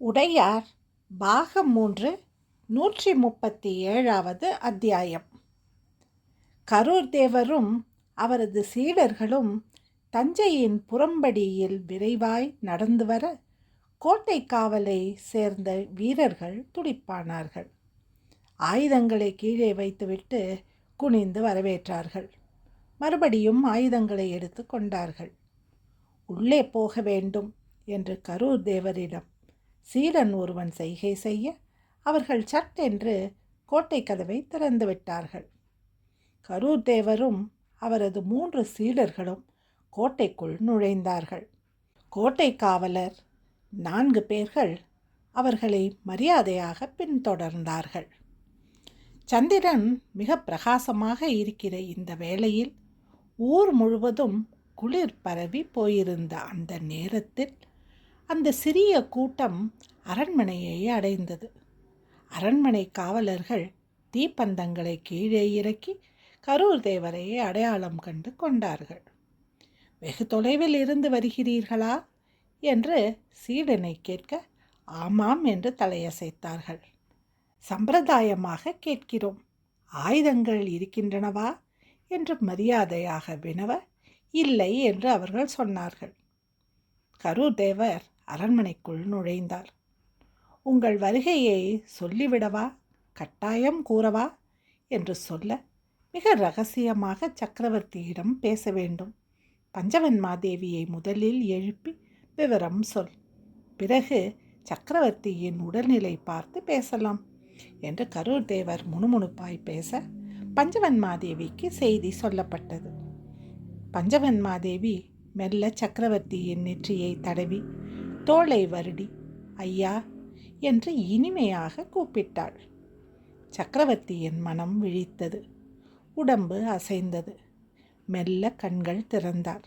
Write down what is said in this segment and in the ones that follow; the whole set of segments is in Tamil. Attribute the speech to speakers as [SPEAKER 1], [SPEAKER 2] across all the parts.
[SPEAKER 1] உடையார் பாகம் மூன்று நூற்றி முப்பத்தி ஏழாவது அத்தியாயம். கரூர் தேவரும் அவரது சீடர்களும் தஞ்சையின் புறம்படியில் விரைவாய் நடந்து வர கோட்டை காவலை சேர்ந்த வீரர்கள் துடிப்பானார்கள். ஆயுதங்களை கீழே வைத்துவிட்டு குனிந்து வரவேற்றார்கள். மறுபடியும் ஆயுதங்களை எடுத்து கொண்டார்கள். உள்ளே போக வேண்டும் என்று கரூர் தேவரிடம் சீடன் ஒருவன் செய்கை செய்ய அவர்கள் சட்டென்று கோட்டை கதவை திறந்து விட்டார்கள். கரூர் தேவரும் அவரது மூன்று சீடர்களும் கோட்டைக்குள் நுழைந்தார்கள். கோட்டை காவலர் நான்கு பேர்கள் அவர்களை மரியாதையாக பின்தொடர்ந்தார்கள். சந்திரன் மிக பிரகாசமாக இருக்கிற இந்த வேளையில் ஊர் முழுவதும் குளிர் பரவி போயிருந்த அந்த நேரத்தில் அந்த சிறிய கூட்டம் அரண்மனையை அடைந்தது. அரண்மனை காவலர்கள் தீப்பந்தங்களை கீழே இறக்கி கரூர் தேவரையே அடையாளம் கண்டு கொண்டார்கள். வெகு தொலைவில் இருந்து வருகிறீர்களா? என்று சீடனை கேட்க ஆமாம் என்று தலையசைத்தார்கள். சம்பிரதாயமாக கேட்கிறோம். ஆயுதங்கள் இருக்கின்றனவா? என்று மரியாதையாக வினவ இல்லை என்று அவர்கள் சொன்னார்கள். கரூர் தேவர் அரண்மனைக்குள் நுழைந்தார் உங்கள் வருகையை சொல்லிவிடவா? கட்டாயம் கூறவா? என்று சொல்ல மிக ரகசியமாக சக்கரவர்த்தியிடம் பேச வேண்டும். பஞ்சவன்மாதேவியை முதலில் எழுப்பி விவரம் சொல். பிறகு சக்கரவர்த்தியின் உடல்நிலை பார்த்து பேசலாம் என்று கரூர் தேவர் முணுமுணுப்பாய் பேச பஞ்சவன்மாதேவிக்கு செய்தி சொல்லப்பட்டது. பஞ்சவன்மாதேவி மெல்ல சக்கரவர்த்தியின் நெற்றியை தடவி தோளை வருடி ஐயா என்று இனிமையாக கூப்பிட்டாள். சக்கரவர்த்தியின் மனம் விழித்தது. உடம்பு அசைந்தது. மெல்ல கண்கள் திறந்தார்.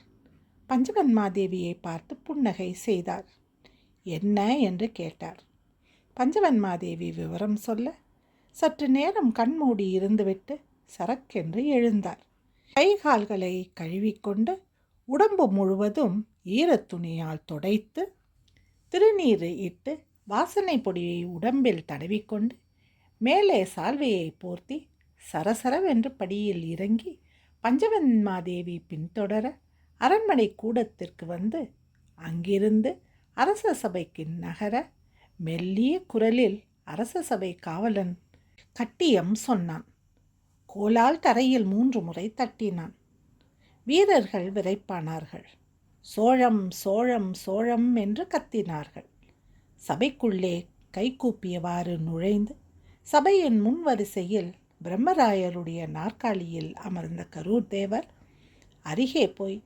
[SPEAKER 1] பஞ்சவன்மாதேவியை பார்த்து புன்னகை செய்தார். என்ன என்று கேட்டார். பஞ்சவன்மாதேவி விவரம் சொல்ல சற்று நேரம் கண்மூடி இருந்துவிட்டு சரக்கென்று எழுந்தார். கை கால்களை கழுவிக்கொண்டு உடம்பு முழுவதும் ஈரத்துணியால் துடைத்து திருநீரை இட்டு வாசனை பொடியை உடம்பில் தடவிக்கொண்டு மேலே சால்வையை போர்த்தி சரசரவென்று படியில் இறங்கி பஞ்சவன்மாதேவி பின்தொடர அரண்மனை கூடத்திற்கு வந்து அங்கிருந்து அரச சபைக்கு நகர மெல்லிய குரலில் அரச சபை காவலன் கட்டியம் சொன்னான். கோலால் தரையில் மூன்று முறை தட்டினான். வீரர்கள் விரைப்பானார்கள். சோழம் சோழம் சோழம் என்று கத்தினார்கள். சபைக்குள்ளே கைகூப்பியவாறு நுழைந்து சபையின் முன்வரிசையில் பிரம்மராயருடைய நாற்காலியில் அமர்ந்த கரூர் தேவர் அருகே போய்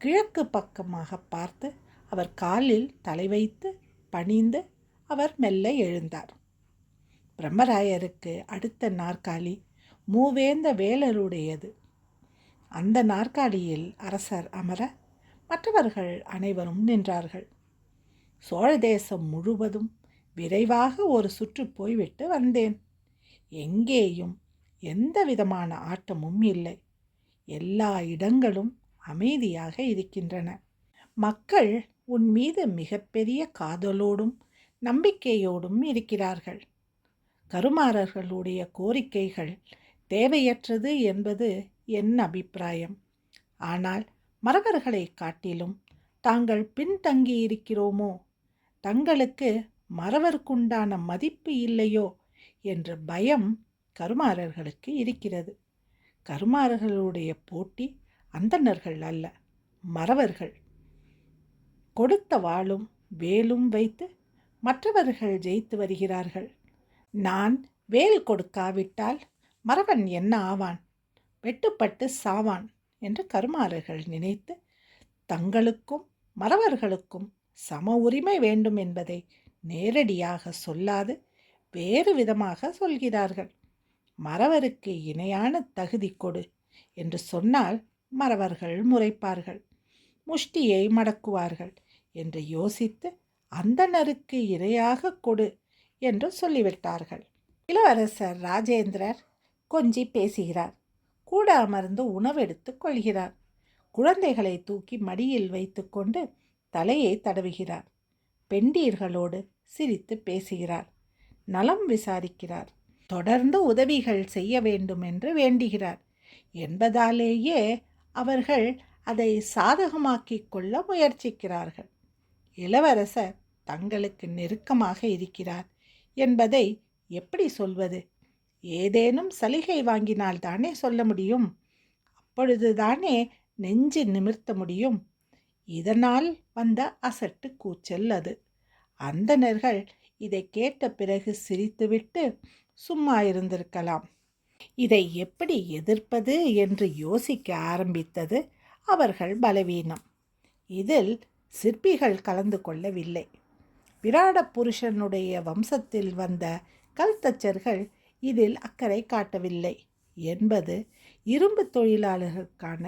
[SPEAKER 1] கிழக்கு பக்கமாக பார்த்து அவர் காலில் தலை வைத்து பணிந்து அவர் மெல்ல எழுந்தார். பிரம்மராயருக்கு அடுத்த நாற்காலி மூவேந்த வேலருடையது. அந்த நாற்காலியில் அரசர் அமர மற்றவர்கள் அனைவரும் நின்றார்கள். சோழ தேசம் முழுவதும் விரைவாக ஒரு சுற்று போய்விட்டு வந்தேன். எங்கேயும் எந்த விதமான ஆட்டமும் இல்லை. எல்லா இடங்களும் அமைதியாக இருக்கின்றன. மக்கள் உன் மீது மிகப்பெரிய காதலோடும் நம்பிக்கையோடும் இருக்கிறார்கள். கருமாறர்களுடைய கோரிக்கைகள் தேவையற்றது என்பது என் அபிப்பிராயம். ஆனால் மறவர்களை காட்டிலும் தாங்கள் பின்தங்கியிருக்கிறோமோ? தங்களுக்கு மறவர்க்குண்டான மதிப்பு இல்லையோ? என்ற பயம் கருமாறர்களுக்கு இருக்கிறது. கருமாறர்களுடைய போட்டி அந்தணர்கள் அல்ல மறவர்கள். கொடுத்த வாளும் வேலும் வைத்து மற்றவர்கள் ஜெயித்து வருகிறார்கள். நான் வேல் கொடுக்காவிட்டால் மறவன் என்ன ஆவான்? வெட்டுப்பட்டு சாவான். என்று கருமாறர்கள் நினைத்து தங்களுக்கும் மறவர்களுக்கும் சம உரிமை வேண்டும் என்பதை நேரடியாக சொல்லாது வேறு விதமாக சொல்கிறார்கள். மறவருக்கு இணையான தகுதி கொடு என்று சொன்னால் மறவர்கள் முறைப்பார்கள். முஷ்டியை மடக்குவார்கள் என்று யோசித்து அந்தனருக்கு இரையாக கொடு என்று சொல்லிவிட்டார்கள். இளவரசர் ராஜேந்திரர் கொஞ்சி பேசுகிறார். கூட அமர்ந்து உணவெடுத்து கொள்கிறார். குழந்தைகளை தூக்கி மடியில் வைத்துக்கொண்டு தலையை தடவுகிறார். பெண்டீர்களோடு சிரித்து பேசுகிறார். நலம் விசாரிக்கிறார். தொடர்ந்து உதவிகள் செய்ய வேண்டும் என்று வேண்டுகிறார். என்பதாலேயே அவர்கள் அதை சாதகமாக்கிக் கொள்ள முயற்சிக்கிறார்கள். இளவரசர் தங்களுக்கு நெருக்கமாக இருக்கிறார் என்பதை எப்படி சொல்வது? ஏதேனும் சலுகை வாங்கினால் தானே சொல்ல முடியும்? அப்பொழுதுதானே நெஞ்சு நிமிர்த்த முடியும்? இதனால் வந்த அசட்டு கூச்சல் அது. அந்தணர்கள் இதை கேட்ட பிறகு சிரித்துவிட்டு சும்மா இருந்திருக்கலாம். இதை எப்படி எதிர்ப்பது என்று யோசிக்க ஆரம்பித்தது அவர்கள் பலவீனம். இதில் சிற்பிகள் கலந்து கொள்ளவில்லை. விராட புருஷனுடைய வம்சத்தில் வந்த கல்தச்சர்கள் இதில் அக்கறை காட்டவில்லை. என்பது இரும்பு தொழிலாளர்களுக்கான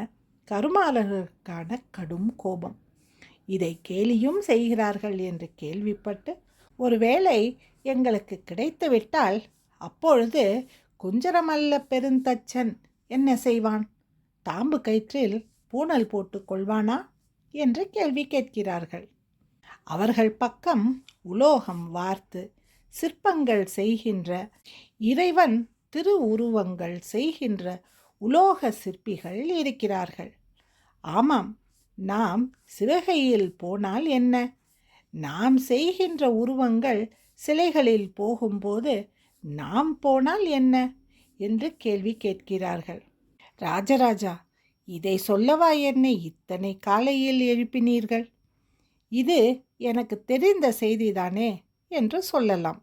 [SPEAKER 1] கருமாளர்களுக்கான கடும் கோபம். இதை கேலியும் செய்கிறார்கள் என்று கேள்விப்பட்டு ஒருவேளை எங்களுக்கு கிடைத்துவிட்டால் அப்பொழுது குஞ்சரமல்ல பெருந்தச்சன் என்ன செய்வான்? தாம்பு கயிற்றில் பூனல் போட்டு கொள்வானா? என்று கேள்வி கேட்கிறார்கள். அவர்கள் பக்கம் உலோகம் வார்த்து சிற்பங்கள் செய்கின்ற இறைவன் திரு உருவங்கள் செய்கின்ற உலோக சிற்பிகள் இருக்கிறார்கள். ஆமாம் நாம் சிவகையில் போனால் என்ன? நாம் செய்கின்ற உருவங்கள் சிலைகளில் போகும்போது நாம் போனால் என்ன? என்று கேள்வி கேட்கிறார்கள். ராஜராஜா இதை சொல்லவா என்னை இத்தனை காலையில் எழுப்பினீர்கள்? இது எனக்கு தெரிந்த செய்திதானே? என்று சொல்லலாம்.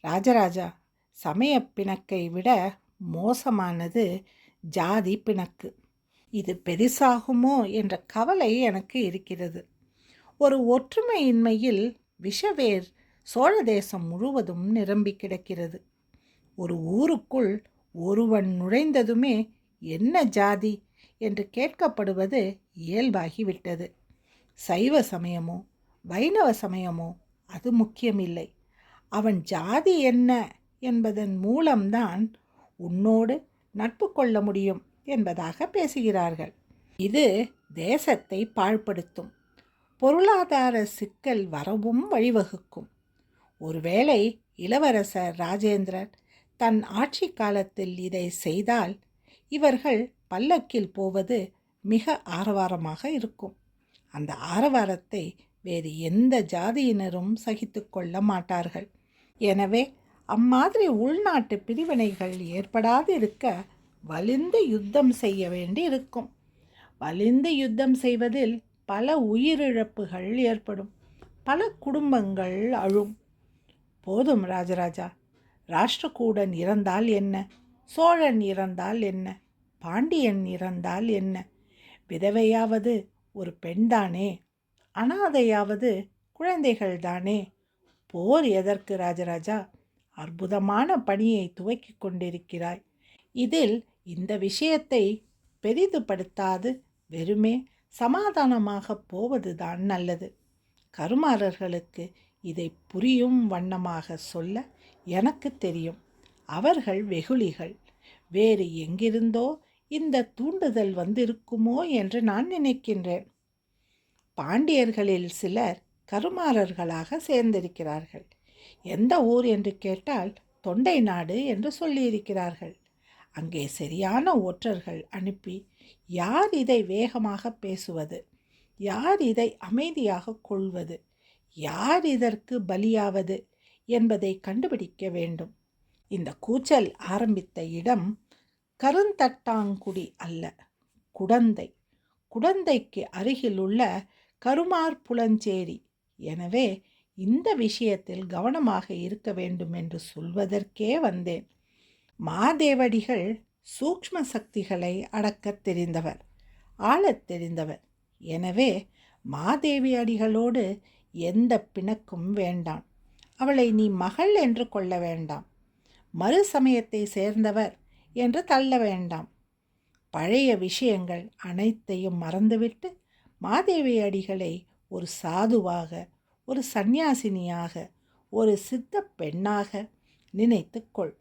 [SPEAKER 1] ராஜராஜா சமய பிணக்கை விட மோசமானது ஜாதி பிணக்கு. இது பெரிசாகுமோ என்ற கவலை எனக்கு இருக்கிறது. ஒரு ஒற்றுமையின்மையில் விஷவேர் சோழ தேசம் முழுவதும் நிரம்பி கிடக்கிறது. ஒரு ஊருக்குள் ஒருவன் நுழைந்ததுமே என்ன ஜாதி என்று கேட்கப்படுவது இயல்பாகிவிட்டது. சைவ சமயமோ வைணவ சமயமோ அது முக்கியமில்லை. அவன் ஜாதி என்ன என்பதன் மூலம்தான் உன்னோடு நட்பு கொள்ள முடியும் என்பதாக பேசுகிறார்கள். இது தேசத்தை பாழ்படுத்தும். பொருளாதார சிக்கல் வரவும் வழிவகுக்கும். ஒருவேளை இளவரசர் ராஜேந்திரன் தன் ஆட்சி காலத்தில் இதை செய்தால் இவர்கள் பல்லக்கில் போவது மிக ஆரவாரமாக இருக்கும். அந்த ஆரவாரத்தை வேறு எந்த ஜாதியினரும் சகித்து கொள்ள மாட்டார்கள். எனவே அம்மாதிரி உள்நாட்டு பிரிவினைகள் ஏற்படாது இருக்க வலிந்து யுத்தம் செய்ய வேண்டி இருக்கும் வலிந்து யுத்தம் செய்வதில் பல உயிரிழப்புகள் ஏற்படும். பல குடும்பங்கள் அழும். போதும் ராஜராஜா. ராஷ்டிரகூடன் இறந்தால் என்ன? சோழன் இறந்தால் என்ன? பாண்டியன் இறந்தால் என்ன? விதவையாவது ஒரு பெண்தானே? அனாதையாவது குழந்தைகள்தானே? போர் எதற்கு ராஜராஜா? அற்புதமான பணியை துவக்கி கொண்டிருக்கிறாய். இதில் இந்த விஷயத்தை பெரிதுபடுத்தாது. வெறுமே சமாதானமாக போவதுதான் நல்லது. கருமாரர்களுக்கு இதை புரியும் வண்ணமாக சொல்ல எனக்கு தெரியும். அவர்கள் வெகுளிகள். வேறு எங்கிருந்தோ இந்த தூண்டுதல் வந்திருக்குமோ என்று நான் நினைக்கின்றேன். பாண்டியர்களில் சிலர் கருமாறர்களாக சேர்ந்திருக்கிறார்கள். எந்த ஊர் என்று கேட்டால் தொண்டை நாடு என்று சொல்லியிருக்கிறார்கள். அங்கே சரியான ஒற்றர்கள் அனுப்பி யார் இதை வேகமாக பேசுவது? யார் இதை அமைதியாக கொள்வது? யார் இதற்கு பலியாவது என்பதை கண்டுபிடிக்க வேண்டும். இந்த கூச்சல் ஆரம்பித்த இடம் கருந்தட்டாங்குடி அல்ல குடந்தை. குடந்தைக்கு அருகிலுள்ள கருமார் புலஞ்சேரி. எனவே இந்த விஷயத்தில் கவனமாக இருக்க வேண்டும் என்று சொல்வதற்கே வந்தேன். மாதேவடிகள் சூக்ம சக்திகளை அடக்கத் தெரிந்தவர் ஆளத் தெரிந்தவர். எனவே மாதேவி அடிகளோடு எந்த பிணக்கும் வேண்டாம். அவளை நீ மகள் என்று கொள்ள வேண்டாம். மறு சமயத்தை சேர்ந்தவர் என்று தள்ள வேண்டாம். பழைய விஷயங்கள் அனைத்தையும் மறந்துவிட்டு மாதேவி அடிகளை ஒரு சாதுவாக ஒரு சந்நியாசினியாக ஒரு சித்த பெண்ணாக நினைத்துக்கொள்.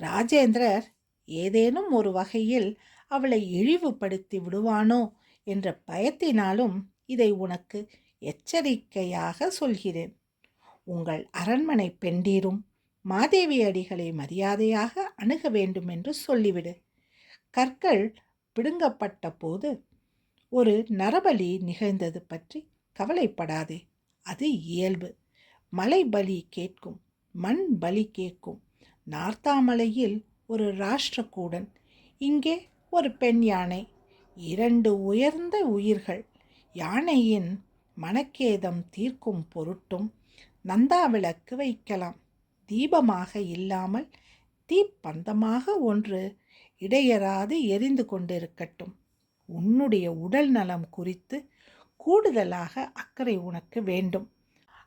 [SPEAKER 1] ராஜேந்திரர் ஏதேனும் ஒரு வகையில் அவளை இழிவுபடுத்தி விடுவானோ என்ற பயத்தினாலும் இதை உனக்கு எச்சரிக்கையாக சொல்கிறேன். உங்கள் அரண்மனை பெண்டீரும் மாதேவி அடிகளை மரியாதையாக அணுக வேண்டும் என்று சொல்லிவிடு. கற்கள் பிடுங்கப்பட்ட போது ஒரு நரபலி நிகழ்ந்தது பற்றி கவலைப்படாதே. அது இயல்பு. மலை பலி கேட்கும் மண் பலி கேட்கும். நார்த்தாமலையில் ஒரு ராஷ்டிரக்கூடன் இங்கே ஒரு பெண் யானை இரண்டு உயர்ந்த உயிர்கள். யானையின் மனக்கேதம் தீர்க்கும் பொருட்டும் நந்தா விளக்கு வைக்கலாம். தீபமாக இல்லாமல் தீப்பந்தமாக ஒன்று இடையறாது எரிந்து கொண்டிருக்கட்டும். உன்னுடைய உடல் நலம் குறித்து கூடுதலாக அக்கறை உனக்கு வேண்டும்.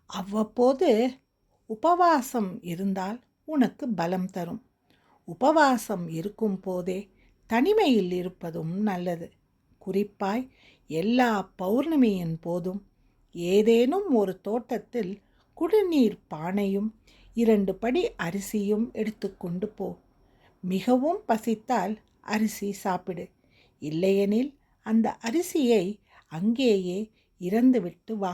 [SPEAKER 1] அவ்வப்போது உபவாசம் இருந்தால் உனக்கு பலம் தரும். உபவாசம் இருக்கும் போதே தனிமையில் இருப்பதும் நல்லது. குறிப்பாய் எல்லா பௌர்ணமியின் போதும் ஏதேனும் ஒரு தோட்டத்தில் குடிநீர் பானையும் இரண்டு படி அரிசியும் எடுத்துக்கொண்டு போ. மிகவும் பசித்தால் அரிசி சாப்பிடு. இல்லையெனில் அந்த அரிசியை அங்கேயே இறந்துவிட்டு வா.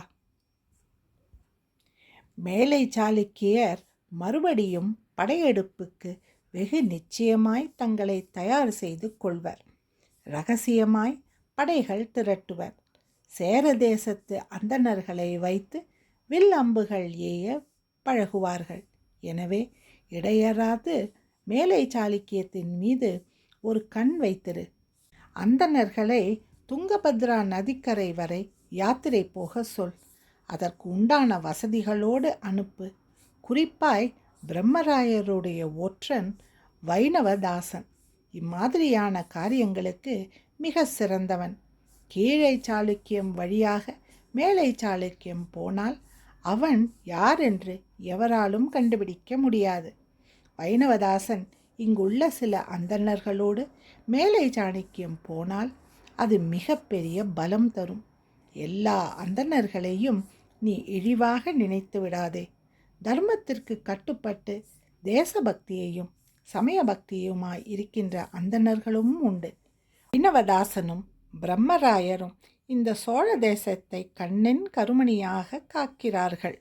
[SPEAKER 1] மேலை சாளுக்கியர் மறுபடியும் படையெடுப்புக்கு வெகு நிச்சயமாய் தங்களை தயார் செய்து கொள்வர். ரகசியமாய் படைகள் திரட்டுவர். சேர தேசத்து அந்தணர்களை வைத்து வில் அம்புகள் ஏய பழகுவார்கள். எனவே இடையறாது மேலை சாளுக்கியத்தின் மீது ஒரு கண் வைத்திரு. அந்தணர்களை துங்கபத்ரா நதிக்கரை வரை யாத்திரை போக சொல். அதற்கு உண்டான வசதிகளோடு அனுப்பு. குறிப்பாய் பிரம்மராயருடைய ஒற்றன் வைணவதாசன். இம்மாதிரியான காரியங்களுக்கு மிக சிறந்தவன். கீழை சாளுக்கியம் வழியாக மேலை சாளுக்கியம் போனால் அவன் யார் என்று எவராலும் கண்டுபிடிக்க முடியாது. வைணவதாசன் இங்குள்ள சில அந்தணர்களோடு மேலை சாணக்கியம் போனால் அது மிகப்பெரிய பலம் தரும். எல்லா அந்தணர்களையும் நீ இழிவாக நினைத்து விடாதே. தர்மத்திற்கு கட்டுப்பட்டு தேசபக்தியையும் சமய பக்தியுமாய் இருக்கின்ற அந்தணர்களும் உண்டு. வைணவதாசனும் பிரம்மராயரும் இந்த சோழ தேசத்தை கண்ணின் கருமணியாக காக்கிறார்கள்.